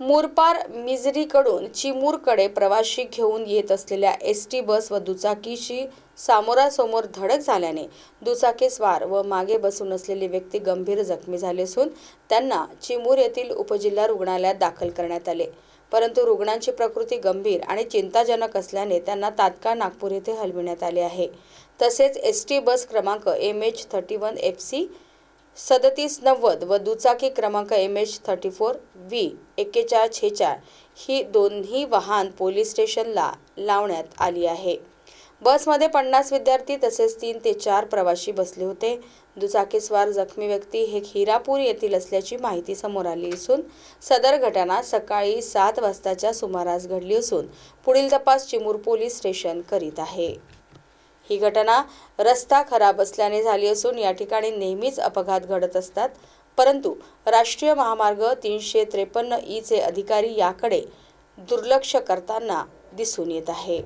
मुरपार मिझरीकडून चिमूरकडे प्रवाशी घेऊन येत असलेल्या एस टी बस व दुचाकीशी सामोरासमोर धडक झाल्याने दुचाकीस्वार व मागे बसून असलेली व्यक्ती गंभीर जखमी झाले असून त्यांना चिमूर येथील उपजिल्हा रुग्णालयात दाखल करण्यात आले. परंतु रुग्णांची प्रकृती गंभीर आणि चिंताजनक असल्याने त्यांना तात्काळ नागपूर येथे हलविण्यात आले आहे. तसेच एस टी बस क्रमांक M H thirty one F C सदतीस नव्वद व दुचाकी क्रमांक M H thirty four V एक्केचाळ छेचाळ ही दोन्ही वाहन पोलीस स्टेशनला लावण्यात आली आहे. बसमध्ये पन्नास विद्यार्थी तसेच तीन ते चार प्रवासी बसले होते. दुचाकीस्वार जखमी व्यक्ती हे हिरापूर येथील असल्याची माहिती समोर आली असून सदर घटना सकाळी सात वाजताच्या सुमारास घडली असून पुढील तपास चिमूर पोलीस स्टेशन करीत आहे. ही घटना रस्ता खराब असल्याने झाली असून या ठिकाणी नेहमीच अपघात घडत असतात. परंतु राष्ट्रीय महामार्ग तीनशे त्रेपन्न ईचे अधिकारी याकडे दुर्लक्ष करताना दिसून येत आहे.